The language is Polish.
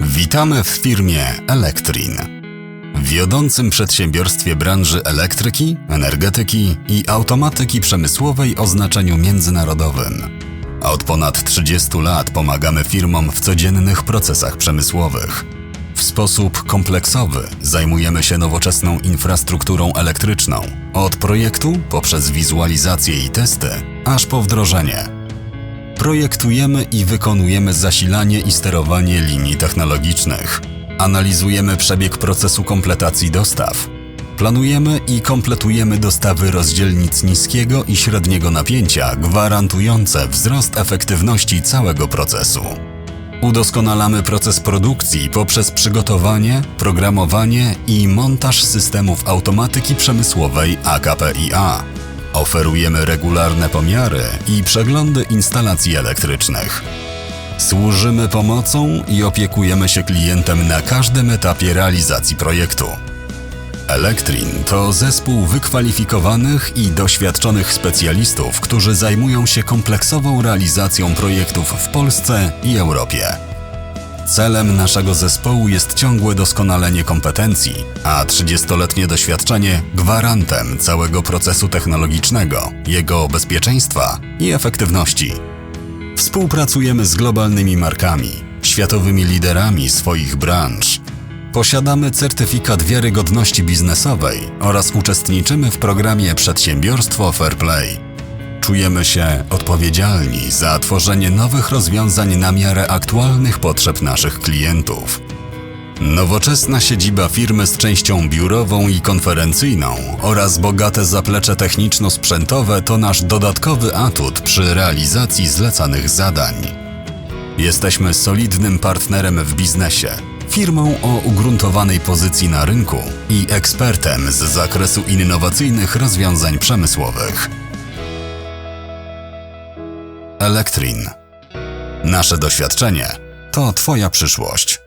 Witamy w firmie Elektrin, wiodącym przedsiębiorstwie branży elektryki, energetyki i automatyki przemysłowej o znaczeniu międzynarodowym. Od ponad 30 lat pomagamy firmom w codziennych procesach przemysłowych. W sposób kompleksowy zajmujemy się nowoczesną infrastrukturą elektryczną, od projektu poprzez wizualizację i testy, aż po wdrożenie. Projektujemy i wykonujemy zasilanie i sterowanie linii technologicznych. Analizujemy przebieg procesu kompletacji dostaw. Planujemy i kompletujemy dostawy rozdzielnic niskiego i średniego napięcia, gwarantujące wzrost efektywności całego procesu. Udoskonalamy proces produkcji poprzez przygotowanie, programowanie i montaż systemów automatyki przemysłowej AKPIA. Oferujemy regularne pomiary i przeglądy instalacji elektrycznych. Służymy pomocą i opiekujemy się klientem na każdym etapie realizacji projektu. Elektrin to zespół wykwalifikowanych i doświadczonych specjalistów, którzy zajmują się kompleksową realizacją projektów w Polsce i Europie. Celem naszego zespołu jest ciągłe doskonalenie kompetencji, a 30-letnie doświadczenie gwarantem całego procesu technologicznego, jego bezpieczeństwa i efektywności. Współpracujemy z globalnymi markami, światowymi liderami swoich branż. Posiadamy certyfikat wiarygodności biznesowej oraz uczestniczymy w programie Przedsiębiorstwo Fair Play. Czujemy się odpowiedzialni za tworzenie nowych rozwiązań na miarę aktualnych potrzeb naszych klientów. Nowoczesna siedziba firmy z częścią biurową i konferencyjną oraz bogate zaplecze techniczno-sprzętowe to nasz dodatkowy atut przy realizacji zlecanych zadań. Jesteśmy solidnym partnerem w biznesie, firmą o ugruntowanej pozycji na rynku i ekspertem z zakresu innowacyjnych rozwiązań przemysłowych. Elektrin. Nasze doświadczenie to Twoja przyszłość.